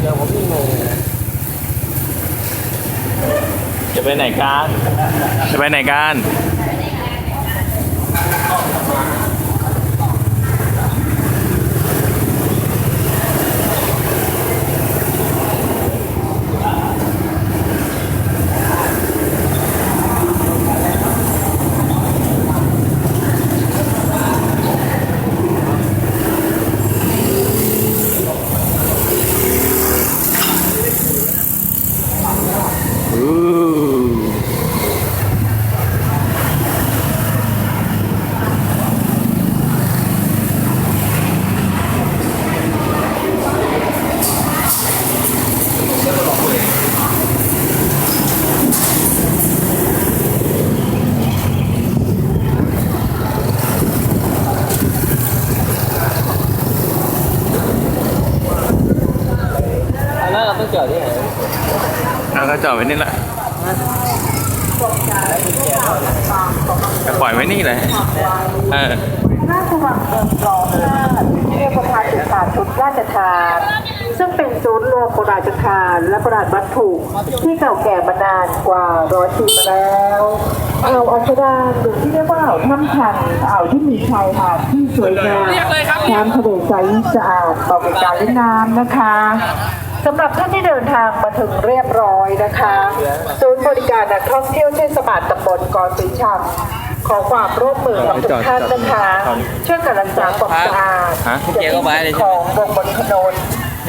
เดียวผมนี่งงจะไปไหนกัน จะไปไหนกัน แล้วเราต้องจอดที่ไหนเราก็จอดไว้นี่แหละจะปล่อยไว้นี่เลยเออพระราชวังเมืองรองชาติเทพพัฒน์ศึกษาชุดราชทานซึ่งเป็นศูนย์รวมโบราณสถานและโบราณวัตถุที่เก่าแก่มานานกว่าร้อยปีมาแล้วอ่าวอัญชดานหรือที่เรียกว่าอ่าวถ้ำชันอ่าวที่มีชายหาดที่สวยงามน้ำทะเลใสสะอาดต่อเป็นการเล่นน้ำนะคะ สำหรับท่านที่เดินทางมาถึงเรียบร้อยนะคะ ศูนย์บริการนักท่องเที่ยวเทศบาลตำบลเกอสีชังขอความร่วมมือกับทุกท่านนะคะช่วยกันรักษาความสะอาดฮะอย่าทิ้งสิ่งของลงบนถนน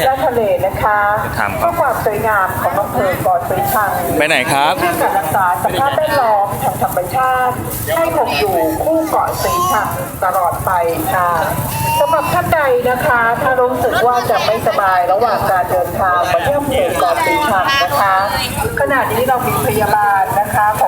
และทะเลนะคะถามคเพื่รัอบความสวยงามของอำเภอเกาะสีชังไปไหนครับช่วยกันรักษาสภาพแวดล้อมทางธรรมชาติให้คงอยู่คู่เกาะสีชัง ตลอดไปค่ะสำหรับท่านใดนะคะ ถ้ารู้สึกว่าจะไม่สบายระหว่างการเดินทางมาเที่ยวอำเภอเกาะสีชังนะคะ ขณะนี้เรามีพยาบาลนะคะของ